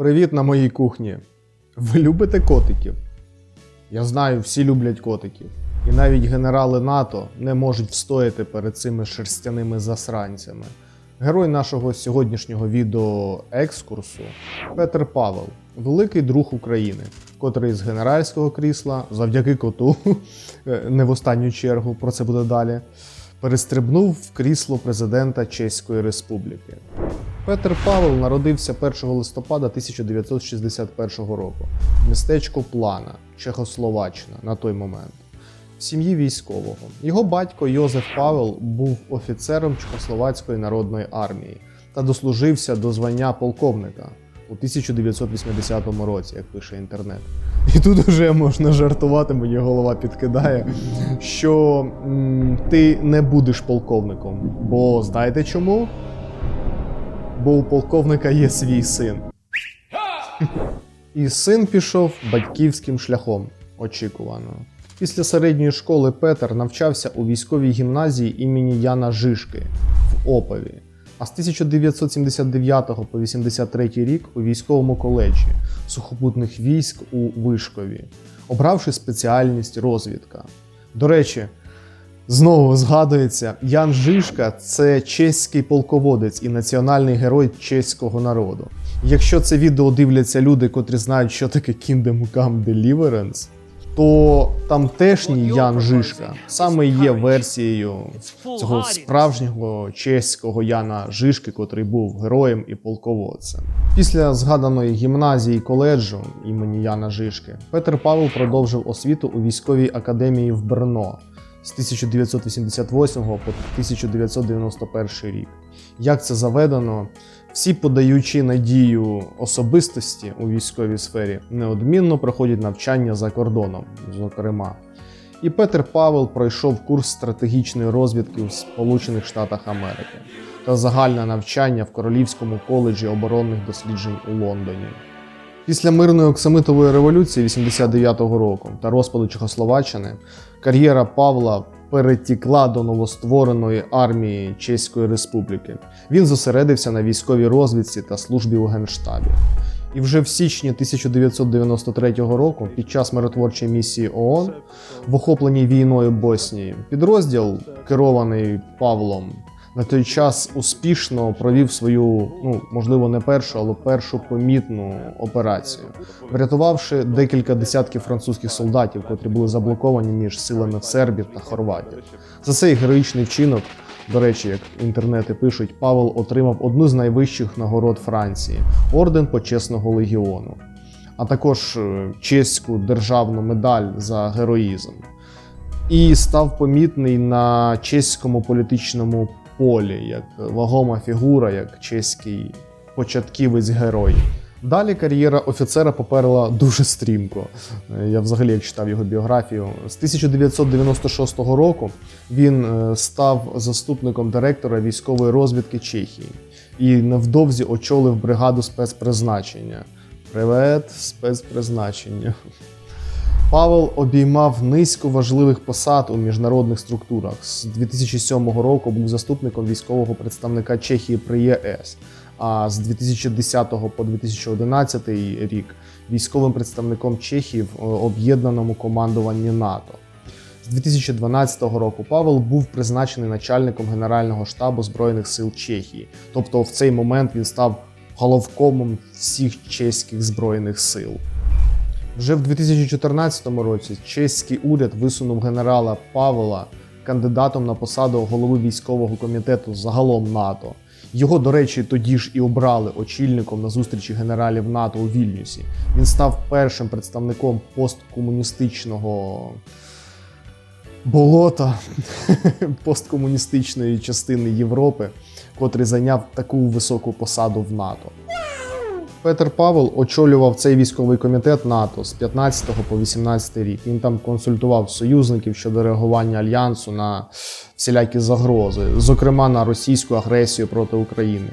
Привіт на моїй кухні. Ви любите котиків? Я знаю, всі люблять котиків. І навіть генерали НАТО не можуть встояти перед цими шерстяними засранцями. Герой нашого сьогоднішнього відео екскурсу Петр Павел, великий друг України, котрий з генеральського крісла, завдяки коту, е, не в останню чергу, про це буде далі, перестрибнув в крісло президента Чеської Республіки. Петр Павел народився 1 листопада 1961 року в містечку Плана, Чехословаччина на той момент, в сім'ї військового. Його батько Йозеф Павел був офіцером Чехословацької народної армії та дослужився до звання полковника у 1980 році, як пише інтернет. І тут уже можна жартувати, мені голова підкидає, що м, ти не будеш полковником. Бо знаєте чому? Бо у полковника є свій син. І син пішов батьківським шляхом, очікувано. Після середньої школи Петер навчався у військовій гімназії імені Яна Жишки в Опові, а з 1979 по 83 рік у військовому коледжі сухопутних військ у Вишкові, обравши спеціальність розвідка. До речі, Знову згадується, Ян Жишка це чеський полководець і національний герой чеського народу. Якщо це відео дивляться люди, котрі знають, що таке Kingdom Come Deliverance, то тамтешній Ян Жишка саме є версією цього справжнього чеського Яна Жишки, котрий був героєм і полководцем. Після згаданої гімназії коледжу імені Яна Жишки Петр Павел продовжив освіту у військовій академії в Брно з 1988 по 1991 рік. Як це заведено, всі подаючи надію особистості у військовій сфері неодмінно проходять навчання за кордоном, зокрема. І Петр Павел пройшов курс стратегічної розвідки в Сполучених Штатах Америки та загальне навчання в Королівському коледжі оборонних досліджень у Лондоні. Після мирної оксамитової революції 89-го року та розпаду Чехословаччини кар'єра Павла перетікла до новоствореної армії Чеської Республіки. Він зосередився на військовій розвідці та службі у Генштабі. І вже в січні 1993 року, під час миротворчої місії ООН в охопленій війною Боснії, підрозділ, керований Павлом, на той час успішно провів свою, ну можливо, не першу, але першу помітну операцію, врятувавши декілька десятків французьких солдатів, котрі були заблоковані між силами сербів та хорватів. За цей героїчний вчинок, до речі, як інтернети пишуть, Павел отримав одну з найвищих нагород Франції орден почесного легіону, а також е, чеську державну медаль за героїзм. І став помітний на чеському політичному полі, як вагома фігура, як чеський початківець герой. Далі кар'єра офіцера поперла дуже стрімко. Я взагалі як читав його біографію. З 1996 року він е, став заступником директора військової розвідки Чехії і невдовзі очолив бригаду спецпризначення. Привет, спецпризначення. Павел обіймав низку важливих посад у міжнародних структурах. З 2007 року був заступником військового представника Чехії при ЄС. А з 2010 по 2011 рік військовим представником Чехії в е, об'єднаному командуванні НАТО. З 2012 року Павел був призначений начальником Генерального штабу Збройних сил Чехії. Тобто в цей момент він став головкомом всіх чеських збройних сил. Вже в 2014 році чеський уряд висунув генерала Павла кандидатом на посаду голови військового комітету загалом НАТО. Його, до речі, тоді ж і обрали очільником на зустрічі генералів НАТО у Вільнюсі. Він став першим представником посткомуністичного болота посткомуністичної частини Європи, котрий зайняв таку високу посаду в НАТО. Петр Павел очолював цей військовий комітет НАТО з 15 по 18 рік. Він там консультував союзників щодо реагування альянсу на всілякі загрози, зокрема на російську агресію проти України,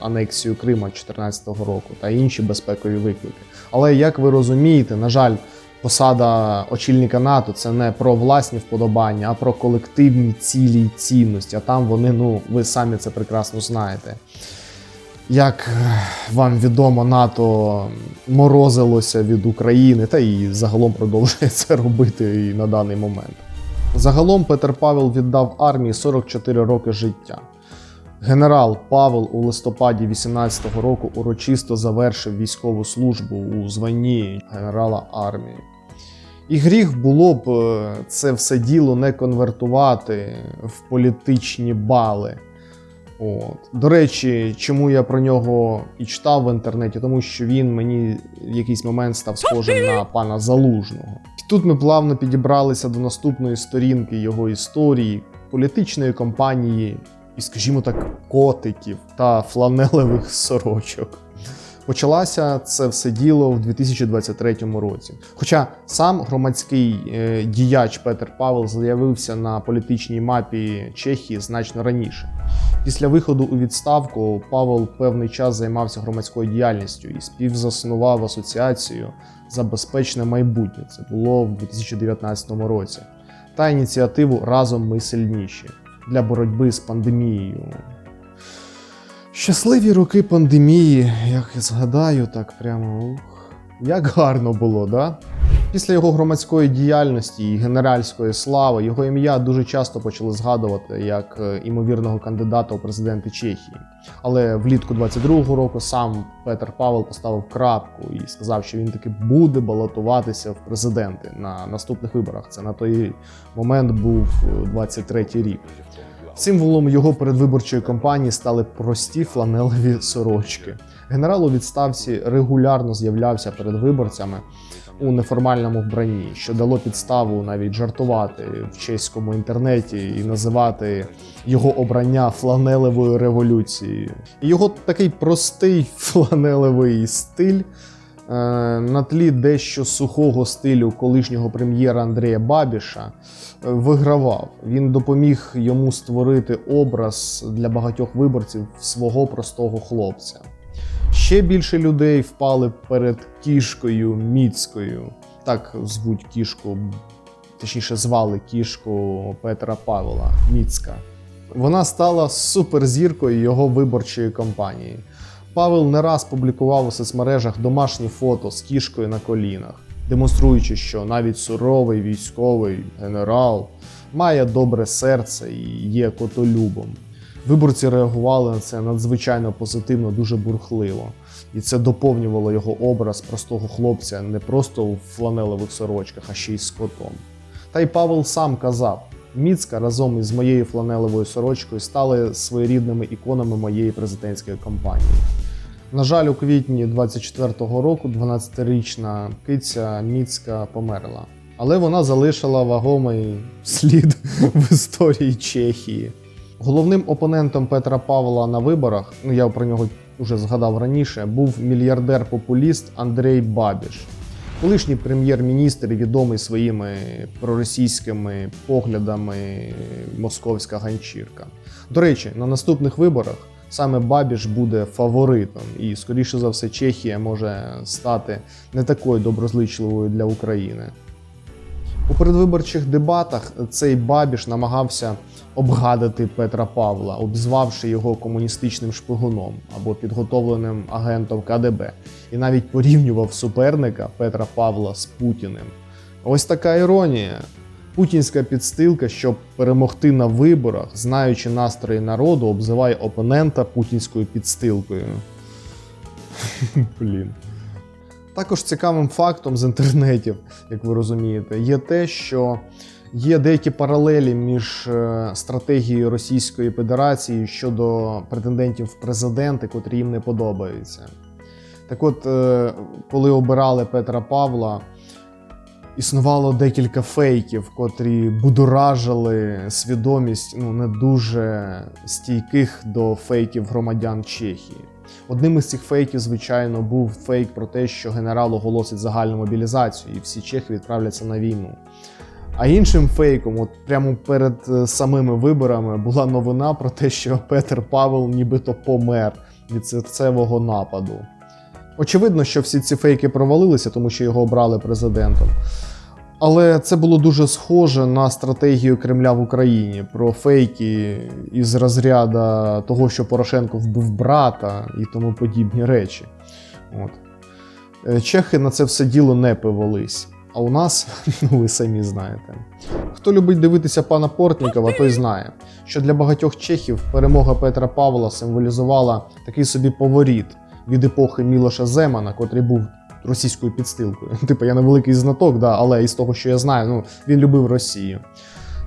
анексію Крима 2014 року та інші безпекові виклики. Але як ви розумієте, на жаль, посада очільника НАТО це не про власні вподобання, а про колективні цілі й цінності. А там вони, ну ви самі це прекрасно знаєте. Як е, вам відомо, НАТО морозилося від України та і загалом продовжує це робити і на даний момент. Загалом Петер Павел віддав армії 44 роки життя. Генерал Павел у листопаді 18-го року урочисто завершив військову службу у званні генерала армії. І гріх було б е, це все діло не конвертувати в політичні бали. От. До речі, чому я про нього і читав в інтернеті, тому що він мені в якийсь момент став схожим на пана Залужного. І тут ми плавно підібралися до наступної сторінки його історії, політичної кампанії і, скажімо так, котиків та фланелевих сорочок. Почалося це все діло в 2023 році. Хоча сам громадський е, діяч Петер Павел з'явився на політичній мапі Чехії значно раніше. Після виходу у відставку Павел певний час займався громадською діяльністю і співзаснував асоціацію за безпечне майбутнє. Це було в 2019 році. Та ініціативу Разом ми сильніші для боротьби з пандемією. Щасливі роки пандемії, як я згадаю, так прямо ух, як гарно було, да? Після його громадської діяльності і генеральської слави його ім'я дуже часто почали згадувати як е, імовірного кандидата у президенти Чехії. Але влітку 22-го року сам Петер Павел поставив крапку і сказав, що він таки буде балотуватися в президенти на наступних виборах. Це на той момент був е, 23-й рік. Символом його передвиборчої кампанії стали прості фланелеві сорочки. Генерал у відставці регулярно з'являвся перед виборцями у неформальному вбранні, що дало підставу навіть жартувати в чеському інтернеті і називати його обрання фланелевою революцією. Його такий простий фланелевий стиль. Е, На тлі дещо сухого стилю колишнього прем'єра Андрія Бабіша е, вигравав. Він допоміг йому створити образ для багатьох виборців свого простого хлопця. Ще більше людей впали перед кішкою Міцкою. Так звуть кішку, точніше, звали кішку Петра Павла Міцка. Вона стала суперзіркою його виборчої кампанії. Павел не раз публікував у соцмережах домашні фото з кішкою на колінах, демонструючи, що навіть суровий військовий генерал має добре серце і є котолюбом. Виборці реагували на це надзвичайно позитивно, дуже бурхливо. І це доповнювало його образ простого хлопця не просто у фланелевих сорочках, а ще й з котом. Та й Павел сам казав: Міцка разом із моєю фланелевою сорочкою стали своєрідними іконами моєї президентської кампанії. На жаль, у квітні 24-го року 12-річна киця Міцка померла. Але вона залишила вагомий слід в історії Чехії. Головним опонентом Петра Павла на виборах, ну я про нього вже згадав раніше, був мільярдер-популіст Андрей Бабіш, колишній прем'єр-міністр, відомий своїми проросійськими поглядами московська ганчірка. До речі, на наступних виборах саме Бабіш буде фаворитом, і, скоріше за все, Чехія може стати не такою доброзичливою для України. У передвиборчих дебатах цей Бабіш намагався обгадити Петра Павла, обзвавши його комуністичним шпигуном або підготовленим агентом КДБ, і навіть порівнював суперника Петра Павла з Путіним. Ось така іронія. Путінська підстилка, щоб перемогти на виборах, знаючи настрої народу, обзиває опонента путінською підстилкою. Блін. Також цікавим фактом з інтернетів, як ви розумієте, є те, що є деякі паралелі між е, стратегією Російської Федерації щодо претендентів в президенти, котрі їм не подобаються. Так от, е, коли обирали Петра Павла, існувало декілька фейків, котрі будоражили свідомість ну, не дуже стійких до фейків громадян Чехії. Одним із цих фейків, звичайно, був фейк про те, що генерал оголосить загальну мобілізацію, і всі чехи відправляться на війну. А іншим фейком, от прямо перед е, самими виборами, була новина про те, що Петр Павел нібито помер від серцевого нападу. Очевидно, що всі ці фейки провалилися, тому що його обрали президентом. Але це було дуже схоже на стратегію Кремля в Україні про фейки із розряду того, що Порошенко вбив брата і тому подібні речі. От. Е, Чехи на це все діло не повелись. А у нас, ну ви самі знаєте. Хто любить дивитися пана Портнікова, той знає, що для багатьох чехів перемога Петра Павла символізувала такий собі поворіт від епохи Мілоша Земана, котрий був російською підстилкою. Типу, я не великий знаток, да, але із того, що я знаю, ну він любив Росію.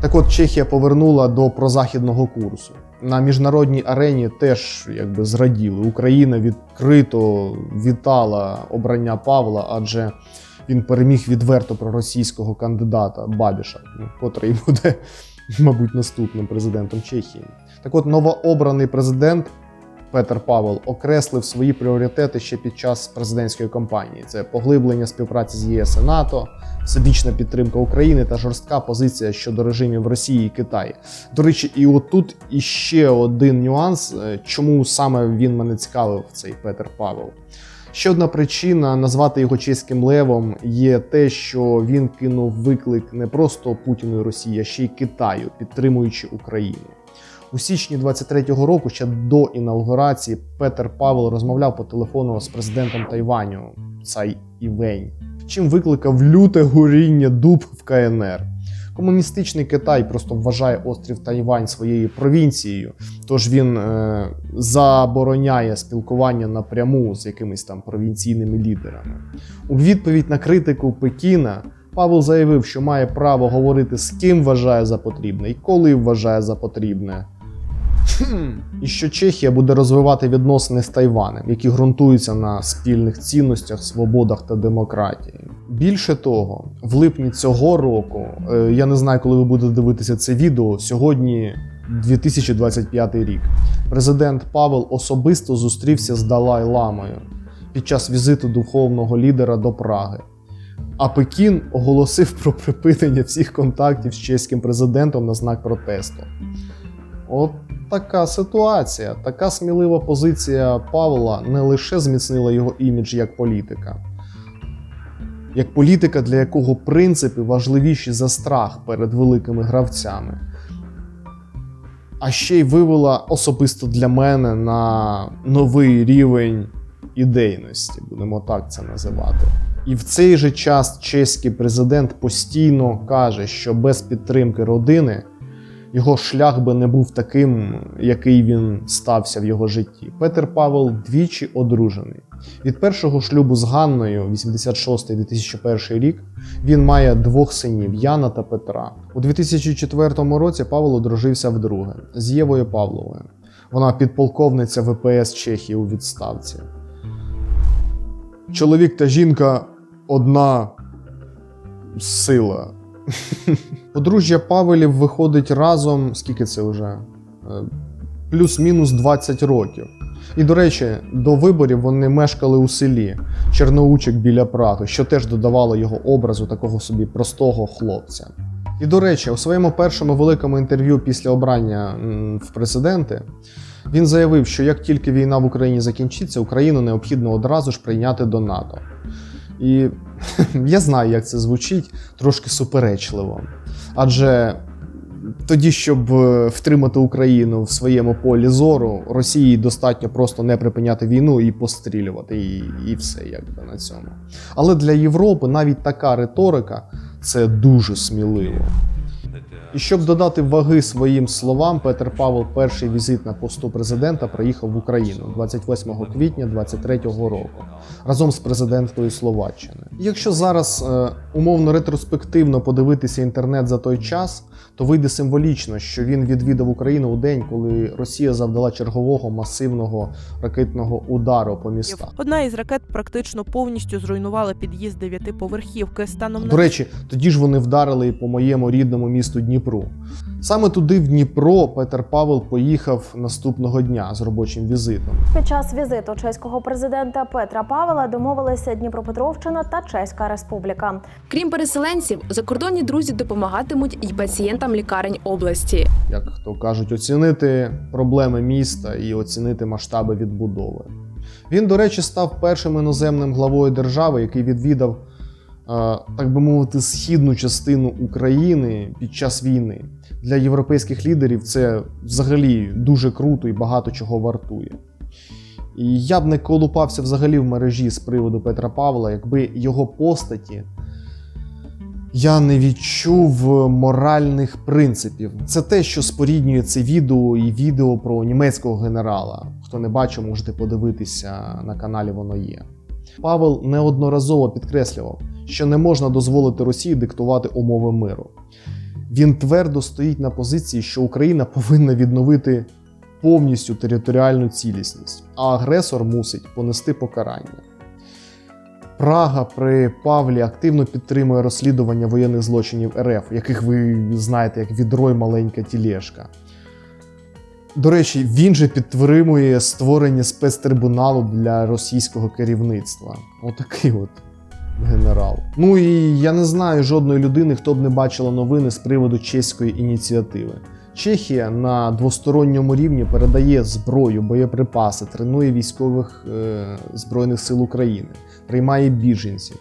Так от Чехія повернула до прозахідного курсу. На міжнародній арені теж якби зраділи. Україна відкрито вітала обрання Павла, адже він переміг відверто проросійського кандидата Бабіша, ну, котрий буде, мабуть, наступним президентом Чехії. Так от новообраний президент Петер Павел окреслив свої пріоритети ще під час президентської кампанії: це поглиблення співпраці з ЄС і НАТО, всебічна підтримка України та жорстка позиція щодо режимів Росії і Китаю. До речі, і отут іще один нюанс, е, чому саме він мене цікавив, цей Петер Павел. Ще одна причина назвати його чеським левом є те, що він кинув виклик не просто Путіну і Росії, а ще й Китаю, підтримуючи Україну. У січні 23-го року, ще до інаугурації, Петер Павел розмовляв по телефону з президентом Тайваню Цай Івень, чим викликав люте горіння дуб в КНР. Комуністичний Китай просто вважає острів Тайвань своєю провінцією, тож він е, забороняє спілкування напряму з якимись там провінційними лідерами. У відповідь на критику Пекіна Павел заявив, що має право говорити з ким вважає за потрібне і коли вважає за потрібне. І що Чехія буде розвивати відносини з Тайванем, які ґрунтуються на спільних цінностях, свободах та демократії. Більше того, в липні цього року, е, я не знаю, коли ви будете дивитися це відео. Сьогодні 2025 рік. Президент Павел особисто зустрівся з Далай Ламою під час візиту духовного лідера до Праги. А Пекін оголосив про припинення всіх контактів з чеським президентом на знак протесту. От така ситуація, така смілива позиція Павла не лише зміцнила його імідж як політика, як політика, для якого принципи важливіші за страх перед великими гравцями, а ще й вивела особисто для мене на новий рівень ідейності, будемо так це називати. І в цей же час чеський президент постійно каже, що без підтримки родини його шлях би не був таким, який він стався в його житті. Петер Павел двічі одружений. Від першого шлюбу з Ганною, 86-2001 рік, він має двох синів Яна та Петра. У 2004 році Павел одружився вдруге з Євою Павловою. Вона підполковниця ВПС Чехії у відставці. Чоловік та жінка одна сила. Подружжя Павелів виходить разом, скільки це вже? Е, Плюс-мінус 20 років. І, до речі, до виборів вони мешкали у селі Черноучик біля Праги, що теж додавало його образу такого собі простого хлопця. І до речі, у своєму першому великому інтерв'ю після обрання в президенти він заявив, що як тільки війна в Україні закінчиться, Україну необхідно одразу ж прийняти до НАТО. І я знаю, як це звучить трошки суперечливо. Адже тоді, щоб е, втримати Україну в своєму полі зору, Росії достатньо просто не припиняти війну і пострілювати, і, і все якби на цьому. Але для Європи навіть така риторика це дуже сміливо. І щоб додати ваги своїм словам, Петер Павел перший візит на посту президента приїхав в Україну 28 квітня 23-го року разом з президенткою Словаччини. Якщо зараз е, умовно ретроспективно подивитися інтернет за той час, то вийде символічно, що він відвідав Україну у день, коли Росія завдала чергового масивного ракетного удару по містах. Одна із ракет практично повністю зруйнувала під'їзд дев'ятиповерхівки. Станом До речі, тоді ж вони вдарили і по моєму рідному місту Дніпру. Саме туди, в Дніпро, Петер Павел поїхав наступного дня з робочим візитом. Під час візиту чеського президента Петра Павела домовилися Дніпропетровщина та Чеська Республіка. Крім переселенців, закордонні друзі допомагатимуть і пацієнтам лікарень області. як то кажуть, оцінити проблеми міста і оцінити масштаби відбудови. Він, до речі, став першим іноземним главою держави, який відвідав так би мовити, східну частину України під час війни. Для європейських лідерів це взагалі дуже круто і багато чого вартує. І я б не колупався взагалі в мережі з приводу Петра Павла, якби його постаті я не відчув моральних принципів. Це те, що споріднює це відео і відео про німецького генерала. Хто не бачив, можете подивитися на каналі, воно є. Павел неодноразово підкреслював, що не можна дозволити Росії диктувати умови миру. Він твердо стоїть на позиції, що Україна повинна відновити повністю територіальну цілісність, а агресор мусить понести покарання. Прага при Павлі активно підтримує розслідування воєнних злочинів РФ, яких ви знаєте як відро й маленька тілешка. До речі, він же підтримує створення спецтрибуналу для російського керівництва. Отакий от генерал. Ну і я не знаю жодної людини, хто б не бачила новини з приводу чеської ініціативи. Чехія на двосторонньому рівні передає зброю, боєприпаси, тренує військових е, збройних сил України, приймає біженців.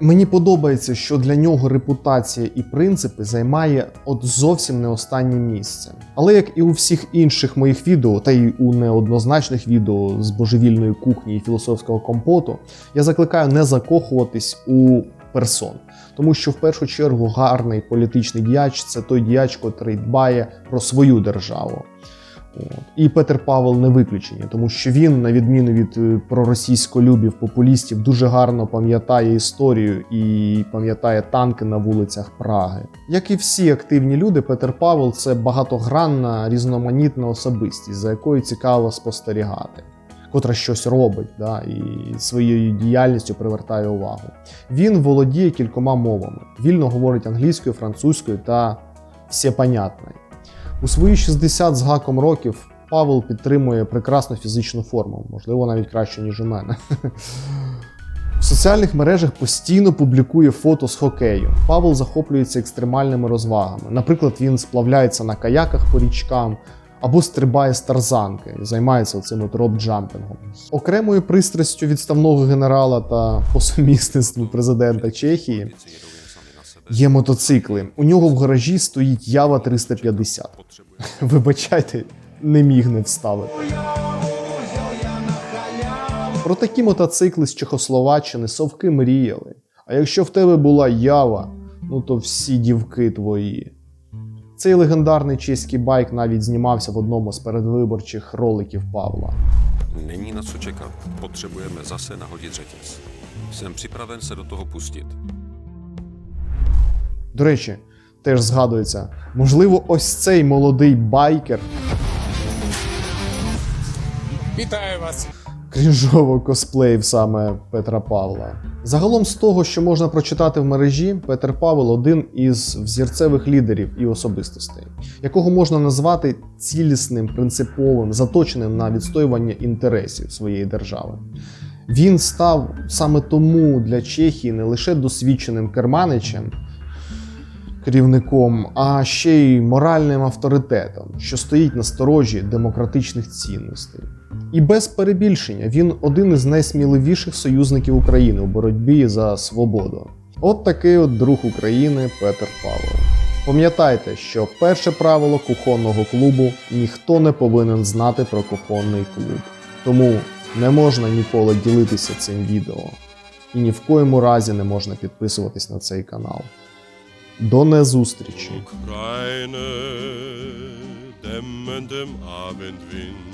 Мені подобається, що для нього репутація і принципи займає от зовсім не останнє місце. Але як і у всіх інших моїх відео, та й у неоднозначних відео з божевільної кухні і філософського компоту, я закликаю не закохуватись у персон. Тому що в першу чергу гарний політичний діяч це той діяч, котрий дбає про свою державу. От. І Петер Павел не виключення, тому що він, на відміну від е, проросійськолюбів популістів, дуже гарно пам'ятає історію і пам'ятає танки на вулицях Праги. Як і всі активні люди, Петер Павел це багатогранна, різноманітна особистість, за якою цікаво спостерігати, котра щось робить да, і своєю діяльністю привертає увагу. Він володіє кількома мовами: вільно говорить англійською, французькою та всепонятною. У свої 60 з гаком років Павел підтримує прекрасну фізичну форму, можливо, навіть краще, ніж у мене. В соціальних мережах постійно публікує фото з хокею. Павел захоплюється екстремальними розвагами. Наприклад, він сплавляється на каяках по річкам або стрибає з тарзанки, займається цим от роб-джампингом. Окремою пристрастю відставного генерала та по сумісництву президента Чехії є мотоцикли. У нього в гаражі стоїть Ява 350. Вибачайте, не міг не вставити. Про такі мотоцикли з Чехословаччини совки мріяли. А якщо в тебе була ява, ну то всі дівки твої. Цей легендарний чеський байк навіть знімався в одному з передвиборчих роликів Павла. Není na co čekat. Potřebujeme zase nahodit řetěz. Jsem připraven se do toho pustit. До речі, теж згадується, можливо, ось цей молодий байкер Вітаю вас! Крінжово косплеїв саме Петра Павла. Загалом, з того, що можна прочитати в мережі, Петр Павел один із взірцевих лідерів і особистостей, якого можна назвати цілісним, принциповим, заточеним на відстоювання інтересів своєї держави. Він став саме тому для Чехії не лише досвідченим керманичем, керівником, а ще й моральним авторитетом, що стоїть на сторожі демократичних цінностей. І без перебільшення він один із найсміливіших союзників України у боротьбі за свободу. От такий от друг України Петер Павлов. Пам'ятайте, що перше правило кухонного клубу ніхто не повинен знати про кухонний клуб. Тому не можна ніколи ділитися цим відео. І ні в коєму разі не можна підписуватись на цей канал. До dämmendem Abendwind